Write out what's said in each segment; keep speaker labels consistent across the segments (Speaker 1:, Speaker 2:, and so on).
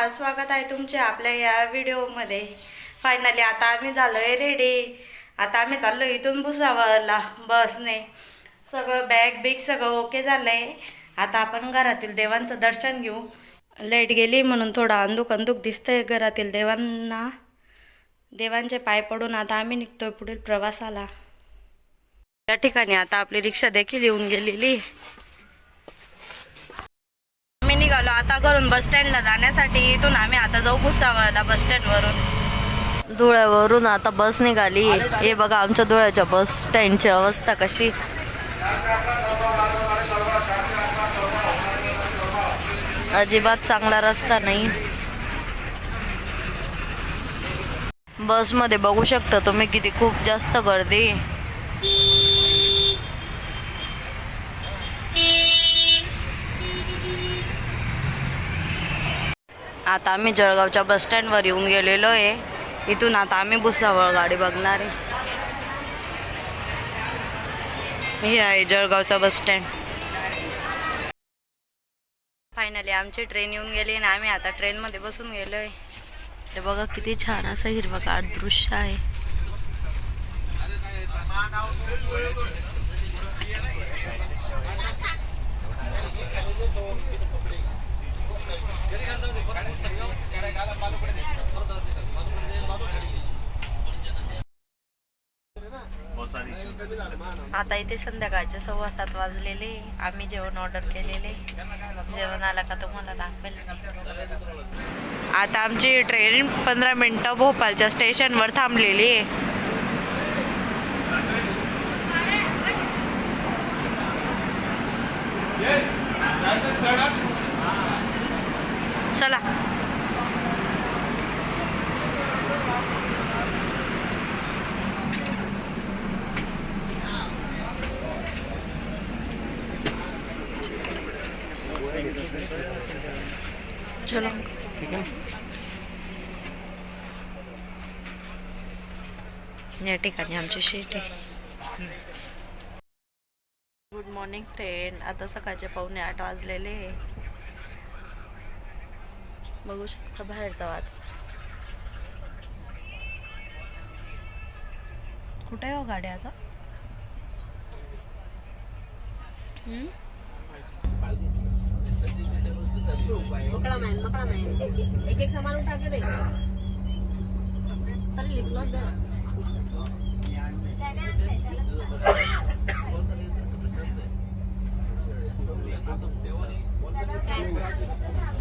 Speaker 1: Friend स्वागत आहे तुमचे आपल्या या व्हिडिओमध्ये. फायनली आता आम्ही झालो आहे रेडी आता आम्ही चाललो इथून भुसावळला बसने. सगळं बॅग बिग सगळं ओके झालं आहे आता आपण घरातील देवांचं दर्शन घेऊ. लाइट गेली म्हणून थोडा अंदुक अंदुक दिसतंय घरातील देवांना. देवांचे पाय पडून आता आम्ही निघतोय पुढील प्रवासाला. या ठिकाणी आता आपली रिक्षा देखील येऊन गेलेली आम्ही निघालो आता घरून बस स्टँडला जाण्यासाठी इथून आम्ही आता जाऊ भुसावळला बस स्टँडवरून धुळ्यावरून आता बस निघाली. हे बघा आमच्या धुळ्याच्या बस स्टँडची अवस्था कशी. अजिबात चांगला रस्ता नाही. बसमध्ये बघू शकता तुम्ही किती खूप जास्त गर्दी. आता आम्ही जळगावच्या बस स्टँडवर येऊन गेलेलो आहे. इथून आता आम्ही भुसावळ गाडी बघणार आहे. हे आहे जळगावचा बस स्टँड. फायनली आमची ट्रेन येऊन गेली आणि आम्ही आता ट्रेनमध्ये बसून गेलो आहे ते बघा किती छान असं हिरवगार दृश्य आहे. आता इथे संध्याकाळचे सव्वा सात वाजलेले. आम्ही जेवण ऑर्डर केलेले. जेवण आलं का तुम्हाला दाखवेल. आता आमची ट्रेन पंधरा मिनटं भोपाळच्या स्टेशनवर थांबलेली आहे. चला. चलो. या ठिकाणी आमची शीट आहे. गुड मॉर्निंग फ्रेंड आता सकाळचे पाहुणे आठ वाजलेले आहे. बघू शकता बाहेरचा वाद. कुठे आहे हो गाड्या आता?
Speaker 2: एक एक सामान उठा के दे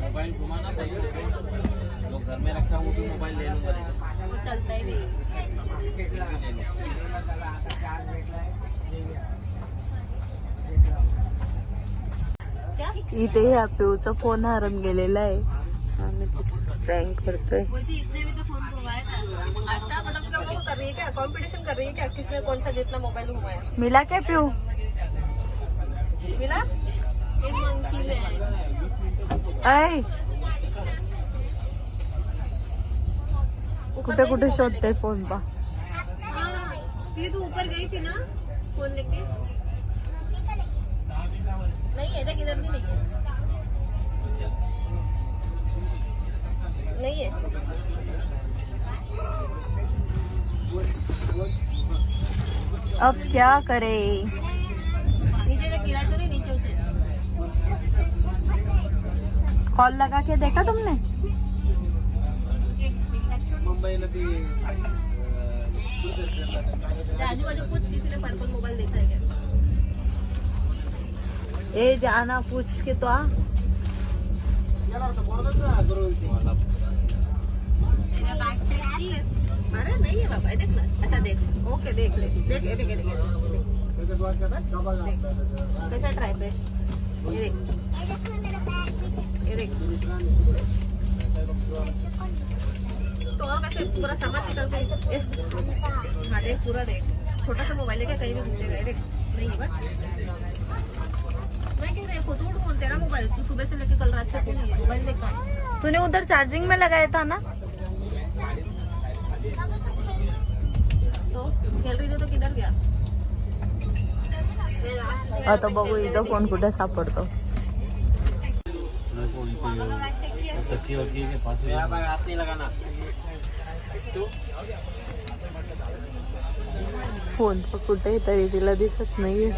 Speaker 3: मोबाइल घुमाना जो घर में रखा है वो भी मोबाइल ले लूंगा
Speaker 2: वो चलता ही नहीं। क्या?
Speaker 1: इथे ह्या पिऊचा फोन हरून गेलेला आहे. आम्ही प्रँक करतोय.
Speaker 2: बोलती इसने भी तो फोन घुमाया था। अच्छा मतलब क्या वो कर रही है क्या? कंपटीशन कर रही है क्या? किसने कौन सा जितना मोबाइल घुमाया?
Speaker 1: मिला काय पिऊ?
Speaker 2: मिला?
Speaker 1: ऐ कुठे कुठे शोधते फ़ोन पा।
Speaker 2: हाँ, ये तो ऊपर गई थी ना फ़ोन लेके। नहीं है इधर भी नहीं है। नहीं है।
Speaker 1: अब क्या करे?
Speaker 2: नीचे देख गिरा तो नहीं
Speaker 1: कॉल लगा के देखा तुमने?
Speaker 3: मुंबईला ती
Speaker 2: आजू बाजू कुछ किसी ने पर्पल मोबाईल देखा है क्या?
Speaker 1: ए जाना पूछ के तो आ।
Speaker 2: तेरा बैग चेक की अरे नहीं है बाबा ये देख ना। अच्छा देख। ओके देख ले। देख ये देख ये देख ये देख, देख। कैसा ट्राई पे? ये देख ये देख। तो और कैसे पूरा सामान निकल के हाँ देख पूरा देख। छोटा सा मोबाइल है कहीं भी घूमेगा देख। नहीं बस। मैं कह रही फ़ोटो ढूंढ तेरा मोबाइल तू सुबह से लेके कल रात से तू मोबाइल देख है
Speaker 1: तूने उधर चार्जिंग में लगाया था ना?
Speaker 2: तो खेल रही थी तो किधर गया?
Speaker 1: आता बघू हिचा फ़ोन कुठे सापडतो
Speaker 3: तकिए वकिए के पास हाथ नहीं लगाना
Speaker 2: फ़ोन पण कुठे तरी तिला दिसत नाहीये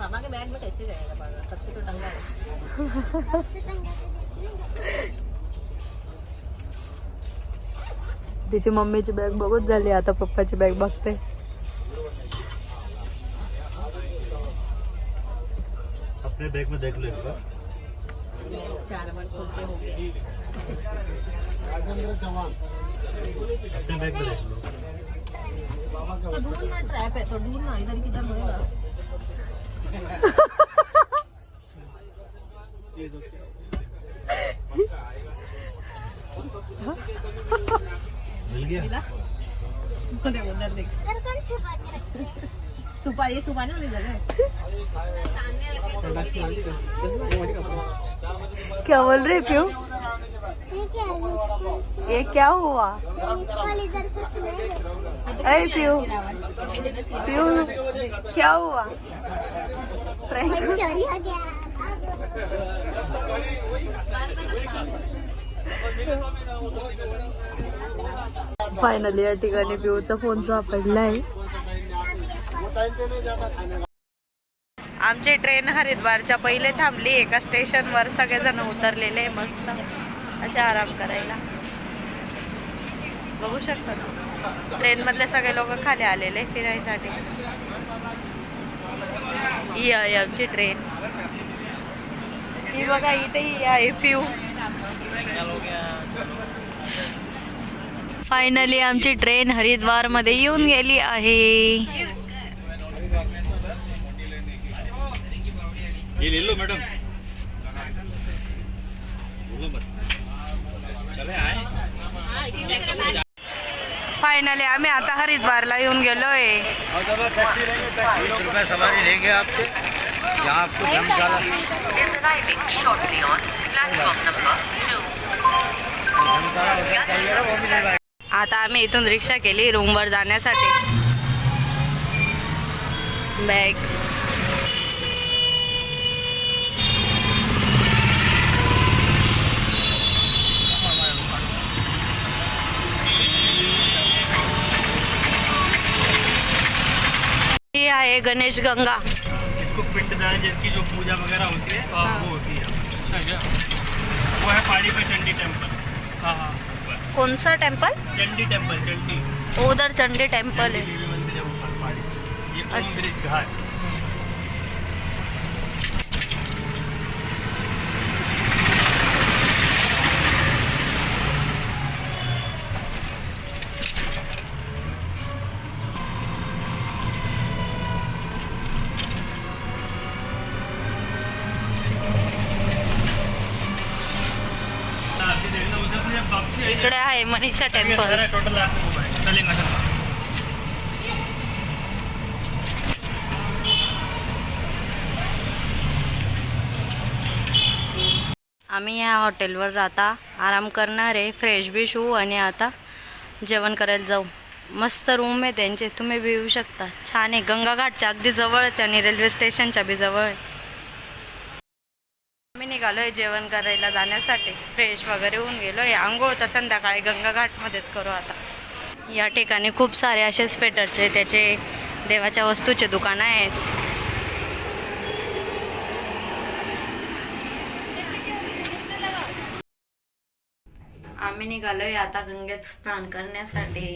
Speaker 2: मामा के बैग में कैसे जाएगा? सबसे तो टंगा है। तिची मम्मीची बॅग बघूच झाली आता पप्पाची बॅग बघते.
Speaker 3: अपने बैग में देख लो एक बार
Speaker 2: चार बार खोलते हो गए
Speaker 3: अपने बैग में देख लो
Speaker 2: तो ढूंढना ट्रैप है तो ढूंढना इधर किधर होगा
Speaker 3: मिल गया?
Speaker 2: मिला? उधर उधर देख। छुपा ये छुपाने वाली जगह क्या बोल रहे प्यू ये क्या हुआ? अरे प्यू। प्यू क्या हुआ?
Speaker 4: चोरी हो गया।
Speaker 2: फायनली या ठिकाणी पिऊचा फोन सापडलाय.
Speaker 1: आमची ट्रेन हरिद्वारच्या पहिले थांबली एका स्टेशनवर सगळेजण उतरलेले मस्त. असे आराम करायला. बघू शकता ना. ट्रेनमधले सगळे लोक खाली आलेले फिरायसाठी. ही आहे आमची ट्रेन ही बघा इथे ही आहे पिऊ फायनली आमची ट्रेन हरिद्वारमध्ये येऊन गेली आहे.
Speaker 3: ये ले लो मैडम बोलो मत चले आए.
Speaker 1: फायनली आम्ही आता हरिद्वारला येऊन गेलोय.
Speaker 3: बीस रुपए सवारी लेंगे आपसे. यहाँ आपको
Speaker 1: आता आम्ही इथून रिक्षा केली रूमवर जाण्यासाठी. बॅग ही आहे गणेश गंगा.
Speaker 3: इसको पिंडदान जिसकी जो पूजा वगैरह होती है वो होती है। वो है पहाड़ी पे चंडी टेंपल हाँ हाँ
Speaker 1: कोणचं टेम्पल?
Speaker 3: चंडी टेम्पल चंडी.
Speaker 1: उधर चंडी टेम्पल
Speaker 3: है
Speaker 1: अच्छा। आहे मनीषा टेम्पल आम्ही या हॉटेलवर आता आराम करणार आहे फ्रेश बिश होऊ आणि आता जेवण करायला जाऊ. मस्त रूम आहे त्यांचे. तुम्ही बी येऊ शकता. छान आहे. गंगाघाटच्या अगदी जवळच आणि रेल्वे स्टेशनच्या बी जवळ आहे. निघालो आहे जेवण करायला जाण्यासाठी. फ्रेश वगैरे होऊन गेलो आहे आंघोळ तर संध्याकाळी गंगाघाटमध्येच करू आता. या ठिकाणी खूप सारे असे स्वेटरचे त्याचे देवाच्या वस्तूचे दुकानं आहेत. आम्ही निघालोय आता गंगेत स्नान करण्यासाठी.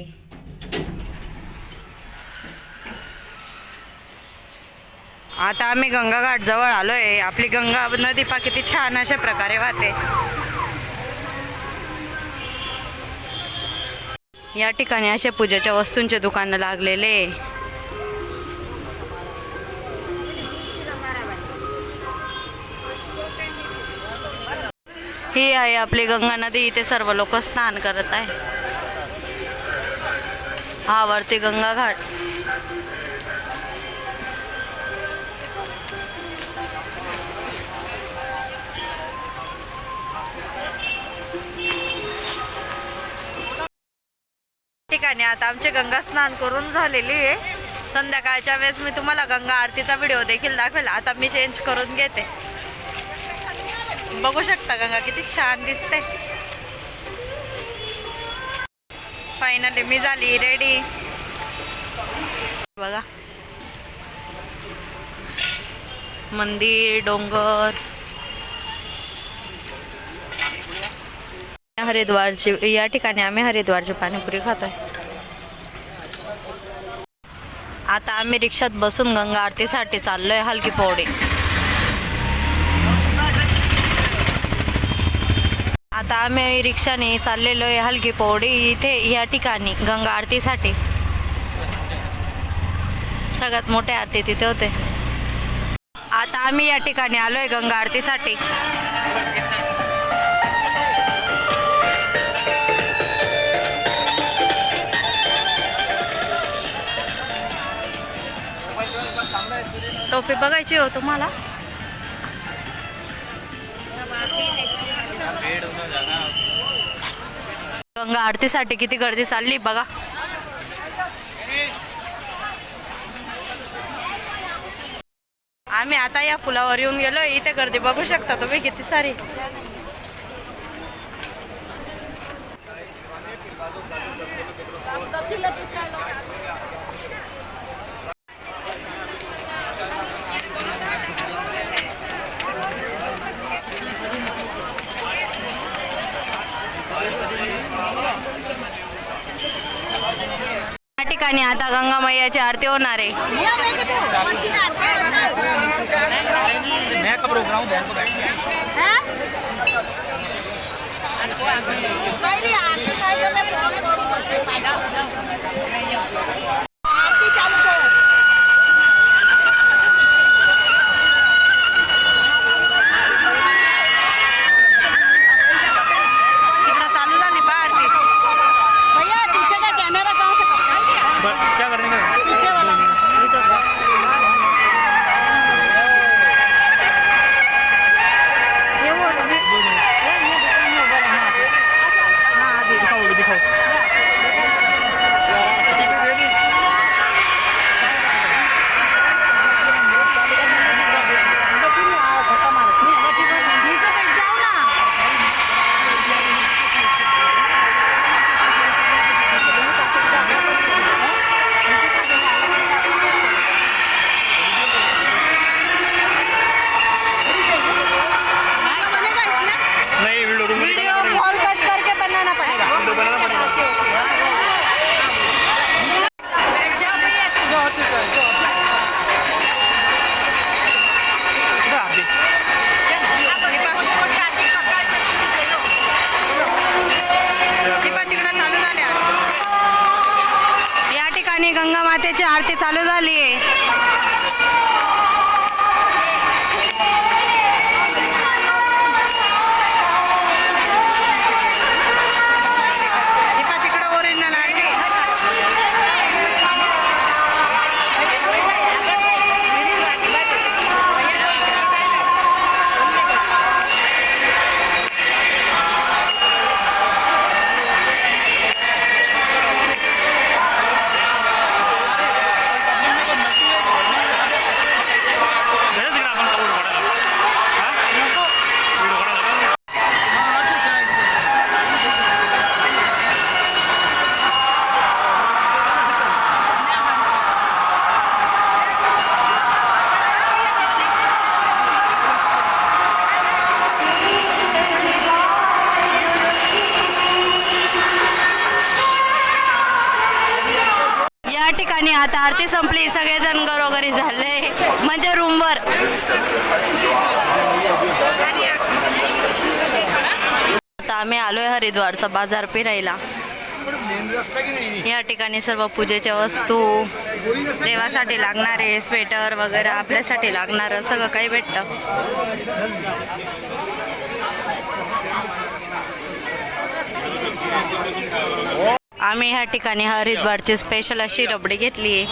Speaker 1: आता आम्ही गंगाघाट जवळ आलोय. आपली गंगा नदी पा किती छान अशा प्रकारे वाहते. या ठिकाणी अशा पूजेच्या वस्तूंचे दुकानं लागलेले. ही आहे आपली गंगा नदी. इथे सर्व लोक स्नान करत आहे. हा वरती गंगाघाट. ठिकाणी. आता आमचे गंगा स्नान करून झालेली आहे. संध्याकाळच्या वेळेस मी तुम्हाला गंगा आरतीचा व्हिडिओ देखील दाखवेल. आता मी चेंज करून घेते. बघू शकता गंगा किती छान दिसते. फायनली मी झाली रेडी बघा. मंदिर डोंगर. हरिद्वारची या ठिकाणी आम्ही हरिद्वारची पाणीपुरी खातोय. आता आम्ही रिक्षात बसून गंगा आरतीसाठी चाललोय हलकी पौडी आता आम्ही रिक्षाने चाललेलो आहे हलकी पोवडी इथे या ठिकाणी गंगा आरतीसाठी. सगळ्यात मोठे आरती तिथे होते. आता आम्ही या ठिकाणी आलोय गंगा आरतीसाठी. टोपी बघायची हो तुम्हाला. गंगा आरतीसाठी किती गर्दी चालली बघा. आम्ही आता या पुलावर येऊन गेलो. इथे गर्दी बघू शकता तुम्ही किती सारी या ठिकाणी आता गंगा मैयाची आरती होणार आहे.
Speaker 3: मैं
Speaker 1: आरती चालू आता आरती संपली सगळेजण घरोघरी झाले. म्हणजे रूमवर. आता आम्ही आलोय हरिद्वारचा बाजार फिरायला. या ठिकाणी सर्व पूजेच्या वस्तू देवासाठी लागणारे स्वेटर वगैरे आपल्यासाठी लागणारं सगळं काही भेटतं. आम्ही ह्या ठिकाणी हरिद्वारची स्पेशल अशी रबडी घेतली. आहे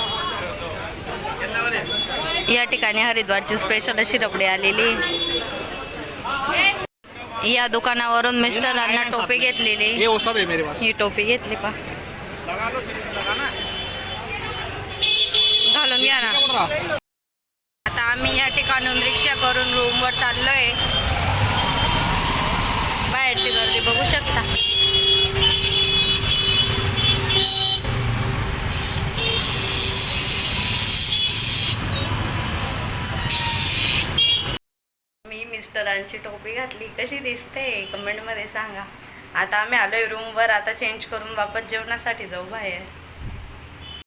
Speaker 1: या ठिकाणी हरिद्वारची स्पेशल अशी रबडी आलेली. या दुकानावरून मिस्टरांना टोपी घेतलेली.
Speaker 3: है
Speaker 1: ही टोपी घेतली पा घालून घ्या ना. आता आम्ही या ठिकाणून रिक्षा करून रूमवर चाललोय. बाहेरची गर्दी बघू शकता. मिस्टरांची टोपी घातली. कशी दिसते? कमेंटमध्ये सांगा. आता आम्ही आलोय रूमवर आता चेंज करून वापस जेवणासाठी जाऊ बाहेर.